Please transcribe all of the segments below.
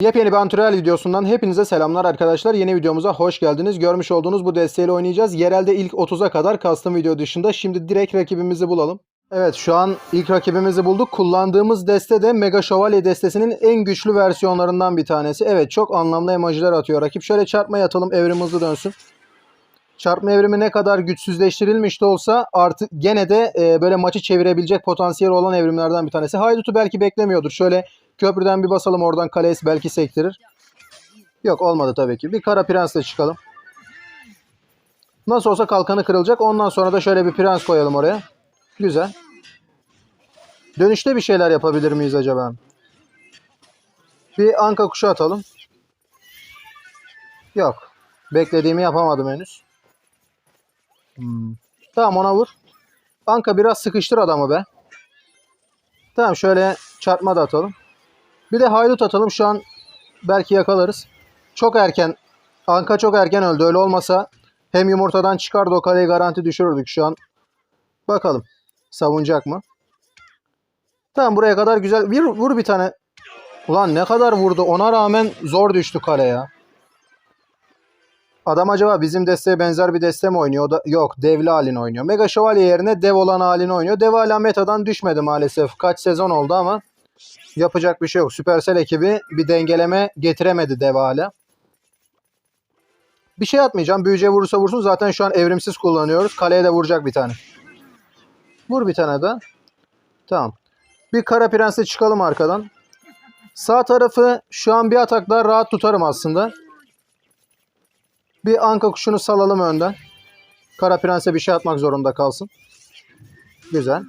Yepyeni bir antrenör videosundan hepinize selamlar arkadaşlar. Yeni videomuza hoş geldiniz. Görmüş olduğunuz bu desteğiyle oynayacağız. Yerelde ilk 30'a kadar custom video dışında. Şimdi direkt rakibimizi bulalım. Evet şu an ilk rakibimizi bulduk. Kullandığımız deste de Mega Şövalye destesinin en güçlü versiyonlarından bir tanesi. Evet çok anlamlı emojiler atıyor rakip. Şöyle çarpmaya atalım evrim hızlı dönsün. Çarpma evrimi ne kadar güçsüzleştirilmiş de olsa artık gene de e, böyle maçı çevirebilecek potansiyeli olan evrimlerden bir tanesi. Haydut'u belki beklemiyordur. Şöyle köprüden bir basalım oradan kaleye belki sektirir. Yok olmadı tabii ki. Bir kara prensle çıkalım. Nasıl olsa kalkanı kırılacak. Ondan sonra da şöyle bir prens koyalım oraya. Güzel. Dönüşte bir şeyler yapabilir miyiz acaba? Bir anka kuşu atalım. Yok. Beklediğimi yapamadım henüz. Hmm. Tamam ona vur. Anka biraz sıkıştır adamı be. Tamam şöyle çarpma da atalım. Bir de haydut atalım. Şu an belki yakalarız. Çok erken. Anka çok erken öldü. Öyle olmasa hem yumurtadan çıkardı o kaleyi garanti düşürürdük şu an. Bakalım. Savunacak mı? Tamam buraya kadar güzel. Bir, vur bir tane. Ulan ne kadar vurdu. Ona rağmen zor düştü kale ya. Adam acaba bizim desteğe benzer bir deste mi oynuyor? O da, yok devli halini oynuyor. Mega Şövalye yerine dev olan halini oynuyor. Dev hala metadan düşmedi maalesef. Kaç sezon oldu ama yapacak bir şey yok. Supercell ekibi bir dengeleme getiremedi dev hala. Bir şey atmayacağım. Büyüce vurursa vursun. Zaten şu an evrimsiz kullanıyoruz. Kaleye de vuracak bir tane. Vur bir tane daha. Tamam. Bir kara prensle çıkalım arkadan. Sağ tarafı şu an bir atak daha rahat tutarım aslında. Bir anka kuşunu salalım önden. Kara prense bir şey atmak zorunda kalsın. Güzel.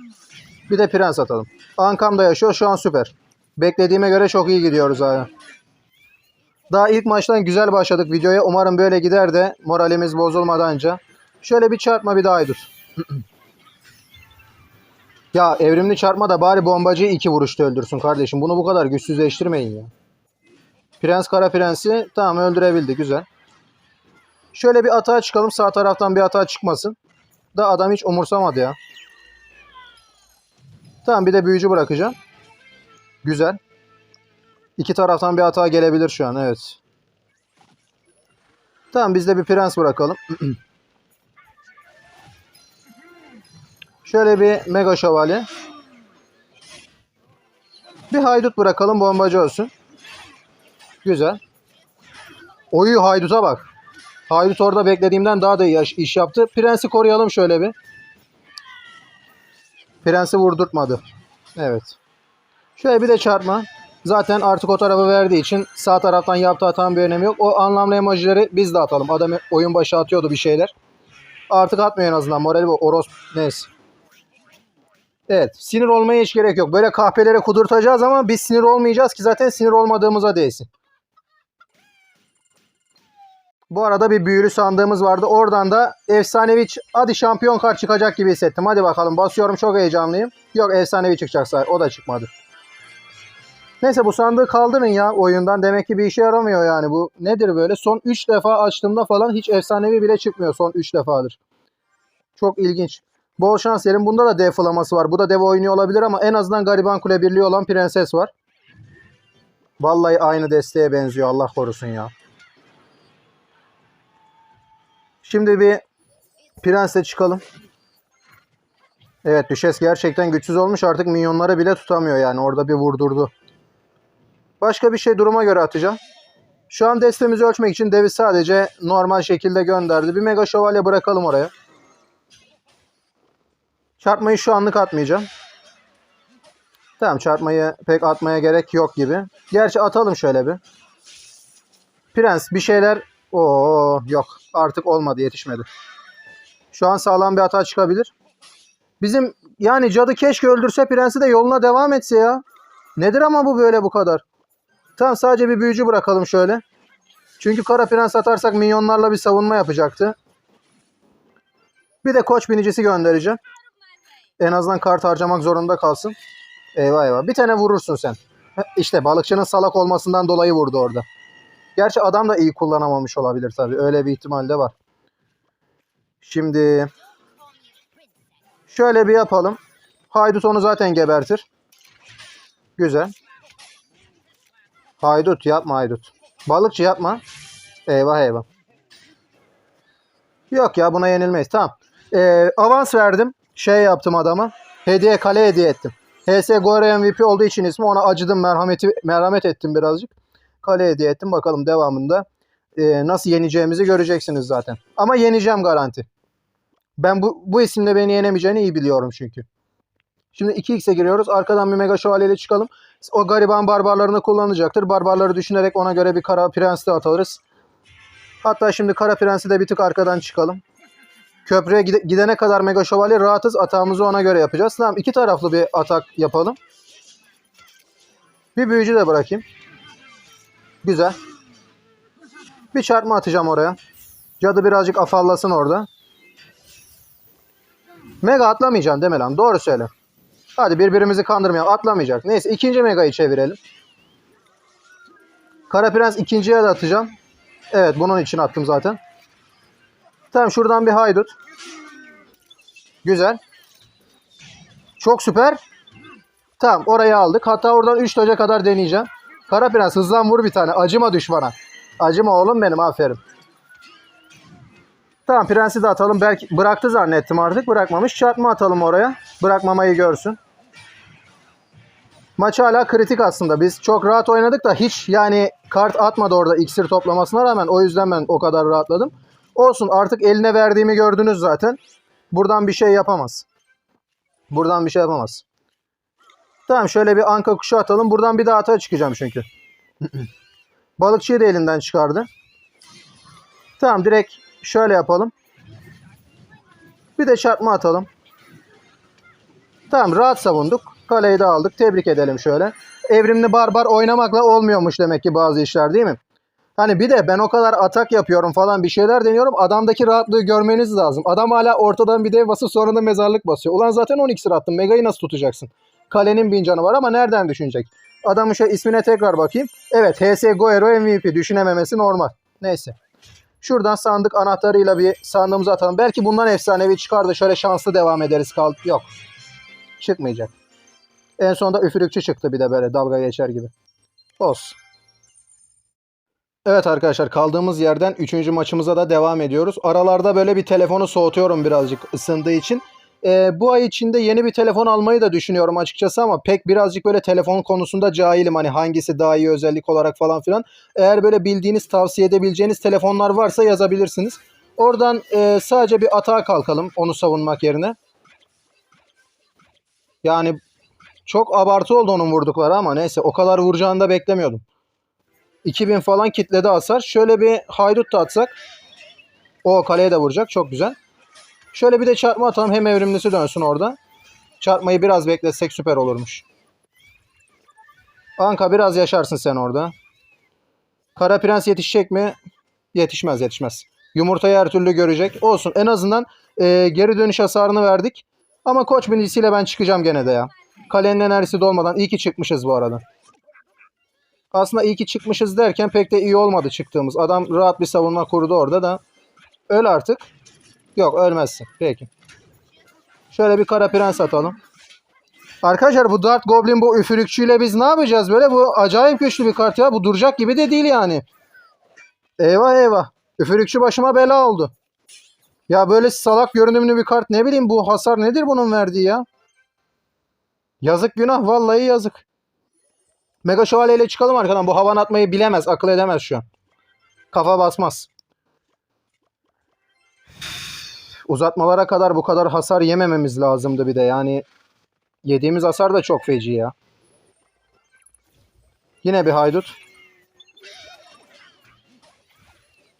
Bir de prens atalım. Ankam da yaşıyor. Şu an süper. Beklediğime göre çok iyi gidiyoruz hala. Daha ilk maçtan güzel başladık videoya. Umarım böyle gider de moralimiz bozulmadanca. Şöyle bir çarpma bir daha haydut. ya evrimli çarpma da bari bombacıyı iki vuruşta öldürsün kardeşim. Bunu bu kadar güçsüzleştirmeyin ya. Prens kara prensi tamam öldürebildi. Güzel. Şöyle bir atağa çıkalım. Sağ taraftan bir atağa çıkmasın. Da adam hiç umursamadı ya. Tamam bir de büyücü bırakacağım. Güzel. İki taraftan bir hata gelebilir şu an. Evet. Tamam biz de bir prens bırakalım. Şöyle bir mega şövalye. Bir haydut bırakalım bombacı olsun. Güzel. Oyu hayduta bak. Haydut orada beklediğimden daha da iyi iş yaptı. Prensi koruyalım şöyle bir. Prensi vurdurtmadı. Evet. Şöyle bir de çarpma. Zaten artık o tarafı verdiği için sağ taraftan yaptığı hatanın bir önemi yok. O anlamlı emojileri biz de atalım. Adam oyun başı atıyordu bir şeyler. Artık atmıyor en azından. Morali bu. Oros neyse. Evet. Sinir olmaya hiç gerek yok. Böyle kahpelere kudurtacağız ama biz sinir olmayacağız ki zaten sinir olmadığımıza değsin. Bu arada bir büyülü sandığımız vardı. Oradan da efsanevi hadi şampiyon kart çıkacak gibi hissettim. Hadi bakalım basıyorum çok heyecanlıyım. Yok efsanevi çıkacak sadece. O da çıkmadı. Neyse bu sandığı kaldırın ya oyundan. Demek ki bir işe yaramıyor yani. Bu nedir böyle? Son 3 defa açtığımda falan hiç efsanevi bile çıkmıyor. Son 3 defadır. Çok ilginç. Bol şans yerim. Bunda da dev flaması var. Bu da dev oynuyor olabilir ama en azından gariban kule birliği olan prenses var. Vallahi aynı desteğe benziyor. Allah korusun ya. Şimdi bir prensle çıkalım. Evet düşes gerçekten güçsüz olmuş. Artık minyonları bile tutamıyor yani. Orada bir vurdurdu. Başka bir şey duruma göre atacağım. Şu an destemizi ölçmek için devi sadece normal şekilde gönderdi. Bir mega şövalye bırakalım oraya. Çarpmayı şu anlık atmayacağım. Tamam çarpmayı pek atmaya gerek yok gibi. Gerçi atalım şöyle bir. Prens bir şeyler Oo yok artık olmadı yetişmedi. Şu an sağlam bir hata çıkabilir. Bizim yani cadı keşke öldürse prensi de yoluna devam etse ya. Nedir ama bu böyle bu kadar. Tamam sadece bir büyücü bırakalım şöyle. Çünkü kara prens atarsak minyonlarla bir savunma yapacaktı. Bir de koç binicisi göndereceğim. En azından kart harcamak zorunda kalsın. Eyvah eyvah. Bir tane vurursun sen. İşte balıkçının salak olmasından dolayı vurdu orada. Gerçi adam da iyi kullanamamış olabilir tabii. Öyle bir ihtimal de var. Şimdi şöyle bir yapalım. Haydut onu zaten gebertir. Güzel. Haydut yapma haydut. Balıkçı yapma. Eyvah eyvah. Yok ya buna yenilmeyiz. Tamam. Ee, avans verdim. Şey yaptım adama. Hediye kale hediye ettim. HS Gore MVP olduğu için ismi ona acıdım merhameti merhamet ettim birazcık. Kale hediye ettim. Bakalım devamında e, nasıl yeneceğimizi göreceksiniz zaten. Ama yeneceğim garanti. Ben bu, bu isimle beni yenemeyeceğini iyi biliyorum çünkü. Şimdi 2x'e giriyoruz. Arkadan bir mega şövalyeyle çıkalım. O gariban barbarlarını kullanacaktır. Barbarları düşünerek ona göre bir kara prens de atarız. Hatta şimdi kara prensi de bir tık arkadan çıkalım. Köprüye gide- gidene kadar mega şövalye rahatız. Atağımızı ona göre yapacağız. Tamam iki taraflı bir atak yapalım. Bir büyücü de bırakayım. Güzel. Bir çarpma atacağım oraya. Cadı birazcık afallasın orada. Mega atlamayacaksın deme lan. Doğru söyle. Hadi birbirimizi kandırmayalım. Atlamayacak. Neyse ikinci megayı çevirelim. Kara Prens ikinciye de atacağım. Evet bunun için attım zaten. Tamam şuradan bir haydut. Güzel. Çok süper. Tamam orayı aldık. Hatta oradan 3 doca kadar deneyeceğim. Kara Prens hızlan vur bir tane. Acıma düşmana. Acıma oğlum benim aferin. Tamam prensi de atalım. Belki bıraktı zannettim artık. Bırakmamış. Çarpma atalım oraya. Bırakmamayı görsün. Maç hala kritik aslında. Biz çok rahat oynadık da hiç yani kart atmadı orada iksir toplamasına rağmen. O yüzden ben o kadar rahatladım. Olsun artık eline verdiğimi gördünüz zaten. Buradan bir şey yapamaz. Buradan bir şey yapamaz. Tamam şöyle bir anka kuşu atalım. Buradan bir daha atağa çıkacağım çünkü. Balıkçıyı da elinden çıkardı. Tamam direkt şöyle yapalım. Bir de çarpma atalım. Tamam rahat savunduk. Kaleyi de aldık. Tebrik edelim şöyle. Evrimli barbar oynamakla olmuyormuş demek ki bazı işler değil mi? Hani bir de ben o kadar atak yapıyorum falan bir şeyler deniyorum. Adamdaki rahatlığı görmeniz lazım. Adam hala ortadan bir dev basıp sonra da mezarlık basıyor. Ulan zaten 10 iksir attın. Mega'yı nasıl tutacaksın? Kalenin bin canı var ama nereden düşünecek? Adamın şu ismine tekrar bakayım. Evet HS Goero MVP düşünememesi normal. Neyse. Şuradan sandık anahtarıyla bir sandığımızı atalım. Belki bundan efsanevi çıkar da şöyle şanslı devam ederiz. Kal Yok. Çıkmayacak. En sonunda üfürükçü çıktı bir de böyle dalga geçer gibi. Olsun. Evet arkadaşlar kaldığımız yerden 3. maçımıza da devam ediyoruz. Aralarda böyle bir telefonu soğutuyorum birazcık ısındığı için. Ee, bu ay içinde yeni bir telefon almayı da düşünüyorum açıkçası ama pek birazcık böyle telefon konusunda cahilim. Hani hangisi daha iyi özellik olarak falan filan. Eğer böyle bildiğiniz tavsiye edebileceğiniz telefonlar varsa yazabilirsiniz. Oradan e, sadece bir atağa kalkalım onu savunmak yerine. Yani çok abartı oldu onun vurdukları ama neyse o kadar vuracağını da beklemiyordum. 2000 falan kitledi hasar. Şöyle bir haydut da atsak. O kaleye de vuracak. Çok güzel. Şöyle bir de çarpma atalım. Hem evrimlisi dönsün orada. Çarpmayı biraz bekletsek süper olurmuş. Anka biraz yaşarsın sen orada. Kara Prens yetişecek mi? Yetişmez yetişmez. Yumurtayı her türlü görecek. Olsun en azından e, geri dönüş hasarını verdik. Ama koç binicisiyle ben çıkacağım gene de ya. Kalenin enerjisi dolmadan iyi ki çıkmışız bu arada. Aslında iyi ki çıkmışız derken pek de iyi olmadı çıktığımız. Adam rahat bir savunma kurdu orada da. Öl artık. Yok ölmezsin. Peki. Şöyle bir kara prens atalım. Arkadaşlar bu Dart Goblin bu üfürükçüyle biz ne yapacağız böyle? Bu acayip güçlü bir kart ya. Bu duracak gibi de değil yani. Eyvah eyvah. Üfürükçü başıma bela oldu. Ya böyle salak görünümlü bir kart ne bileyim bu hasar nedir bunun verdiği ya? Yazık günah vallahi yazık. Mega Şövalye ile çıkalım arkadan. Bu havan atmayı bilemez, akıl edemez şu an. Kafa basmaz. Uzatmalara kadar bu kadar hasar yemememiz lazımdı bir de. Yani yediğimiz hasar da çok feci ya. Yine bir haydut.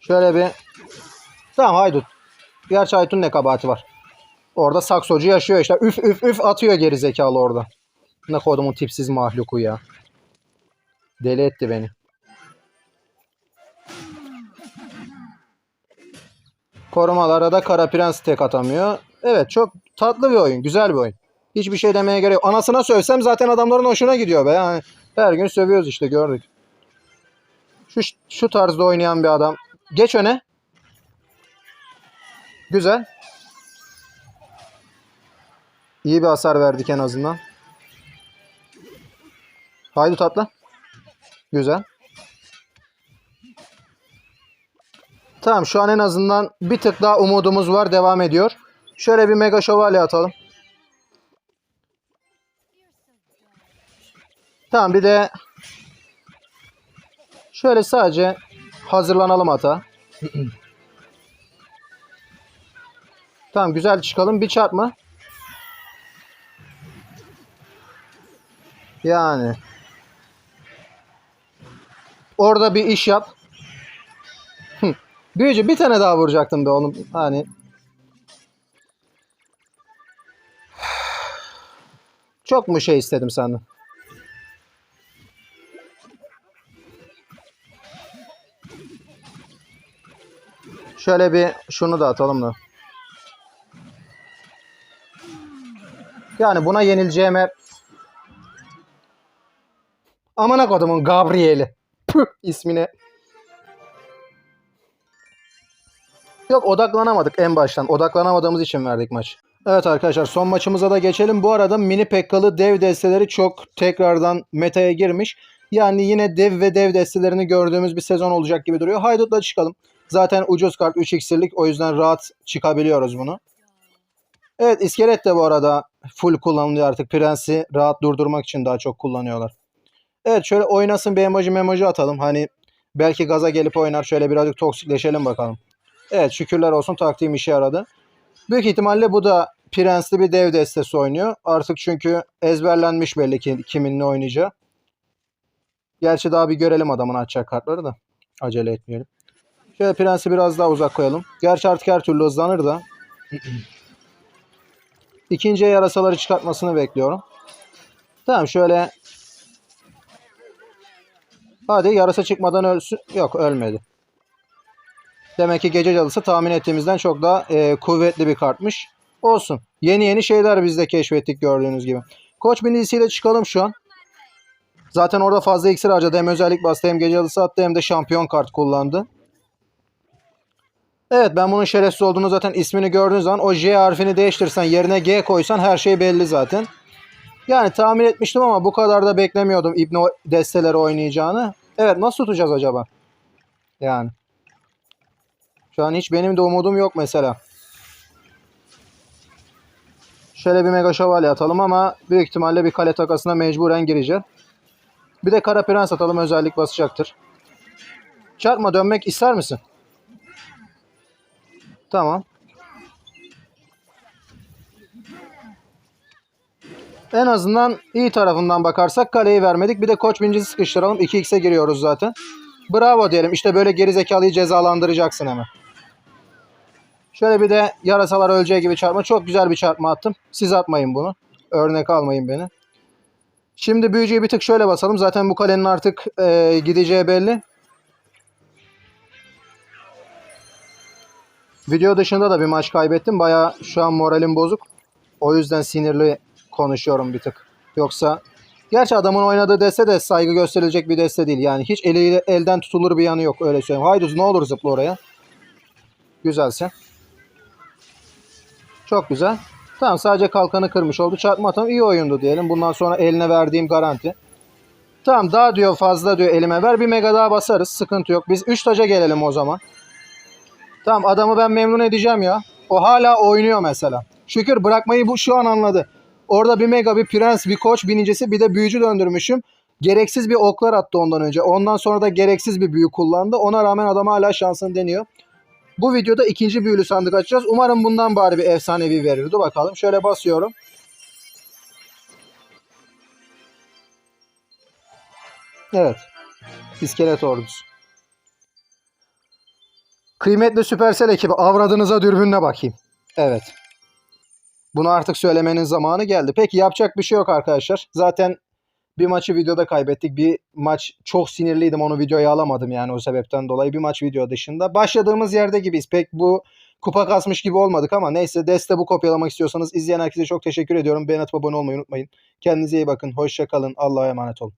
Şöyle bir... Tamam haydut. Gerçi haydutun ne kabahati var. Orada saksocu yaşıyor işte. Üf üf üf atıyor geri zekalı orada. Ne kodumun tipsiz mahluku ya. Deli etti beni. Korumalara da Kara Prens tek atamıyor. Evet çok tatlı bir oyun. Güzel bir oyun. Hiçbir şey demeye gerek yok. Anasına sövsem zaten adamların hoşuna gidiyor be. Yani her gün sövüyoruz işte gördük. Şu, şu tarzda oynayan bir adam. Geç öne. Güzel. İyi bir hasar verdik en azından. Haydi tatlı. Güzel. Tamam şu an en azından bir tık daha umudumuz var. Devam ediyor. Şöyle bir mega şövalye atalım. Tamam bir de şöyle sadece hazırlanalım ata. tamam güzel çıkalım. Bir çarpma. Yani. Orada bir iş yap. Büyücü bir tane daha vuracaktım be oğlum. Hani. Çok mu şey istedim senden? Şöyle bir şunu da atalım da. Yani buna yenileceğime Amına kodumun Gabriel'i. Püh ismine. Yok odaklanamadık en baştan. Odaklanamadığımız için verdik maç. Evet arkadaşlar son maçımıza da geçelim. Bu arada mini pekkalı dev desteleri çok tekrardan metaya girmiş. Yani yine dev ve dev destelerini gördüğümüz bir sezon olacak gibi duruyor. Haydut'la çıkalım. Zaten ucuz kart 3 iksirlik o yüzden rahat çıkabiliyoruz bunu. Evet iskelet de bu arada full kullanılıyor artık. Prensi rahat durdurmak için daha çok kullanıyorlar. Evet şöyle oynasın bir emoji memoji atalım. Hani belki gaza gelip oynar. Şöyle birazcık toksikleşelim bakalım. Evet şükürler olsun taktiğim işe yaradı. Büyük ihtimalle bu da prensli bir dev destesi oynuyor. Artık çünkü ezberlenmiş belli ki kimin ne oynayacağı. Gerçi daha bir görelim adamın açacak kartları da. Acele etmeyelim. Şöyle prensi biraz daha uzak koyalım. Gerçi artık her türlü hızlanır da. İkinciye yarasaları çıkartmasını bekliyorum. Tamam şöyle Hadi yarasa çıkmadan ölsün. Yok ölmedi. Demek ki gece cadısı tahmin ettiğimizden çok daha e, kuvvetli bir kartmış. Olsun. Yeni yeni şeyler biz de keşfettik gördüğünüz gibi. Koç binisiyle çıkalım şu an. Zaten orada fazla iksir harcadı. Hem özellik bastı hem gece cadısı attı hem de şampiyon kart kullandı. Evet ben bunun şerefsiz olduğunu zaten ismini gördüğün zaman o J harfini değiştirsen yerine G koysan her şey belli zaten. Yani tahmin etmiştim ama bu kadar da beklemiyordum İbni desteleri oynayacağını. Evet nasıl tutacağız acaba? Yani. Şu an hiç benim de umudum yok mesela. Şöyle bir mega şövalye atalım ama büyük ihtimalle bir kale takasına mecburen gireceğim. Bir de kara prens atalım özellik basacaktır. Çarpma dönmek ister misin? Tamam. En azından iyi tarafından bakarsak kaleyi vermedik. Bir de koç bincisi sıkıştıralım. 2x'e giriyoruz zaten. Bravo diyelim. İşte böyle gerizekalıyı cezalandıracaksın hemen. Şöyle bir de yarasalar öleceği gibi çarpma. Çok güzel bir çarpma attım. Siz atmayın bunu. Örnek almayın beni. Şimdi büyücüyü bir tık şöyle basalım. Zaten bu kalenin artık e, gideceği belli. Video dışında da bir maç kaybettim. Baya şu an moralim bozuk. O yüzden sinirli konuşuyorum bir tık. Yoksa gerçi adamın oynadığı deste de saygı gösterilecek bir deste değil. Yani hiç eliyle elden tutulur bir yanı yok öyle söyleyeyim. Hayduz ne olur zıpla oraya. Güzelsin. Çok güzel. Tamam sadece kalkanı kırmış oldu. Çarpma atam iyi oyundu diyelim. Bundan sonra eline verdiğim garanti. Tamam daha diyor fazla diyor elime ver. Bir mega daha basarız. Sıkıntı yok. Biz 3 taca gelelim o zaman. Tamam adamı ben memnun edeceğim ya. O hala oynuyor mesela. Şükür bırakmayı bu şu an anladı. Orada bir mega, bir prens, bir koç binincisi bir de büyücü döndürmüşüm. Gereksiz bir oklar attı ondan önce. Ondan sonra da gereksiz bir büyü kullandı. Ona rağmen adam hala şansını deniyor. Bu videoda ikinci büyülü sandık açacağız. Umarım bundan bari bir efsanevi verir. Dur bakalım. Şöyle basıyorum. Evet. İskelet ordusu. Kıymetli Süpersel ekibi avradınıza dürbünle bakayım. Evet. Bunu artık söylemenin zamanı geldi. Peki yapacak bir şey yok arkadaşlar. Zaten bir maçı videoda kaybettik. Bir maç çok sinirliydim onu videoya alamadım yani o sebepten dolayı. Bir maç video dışında. Başladığımız yerde gibiyiz. Pek bu kupa kasmış gibi olmadık ama neyse deste bu kopyalamak istiyorsanız izleyen herkese çok teşekkür ediyorum. Beğen atıp abone olmayı unutmayın. Kendinize iyi bakın. Hoşça kalın. Allah'a emanet olun.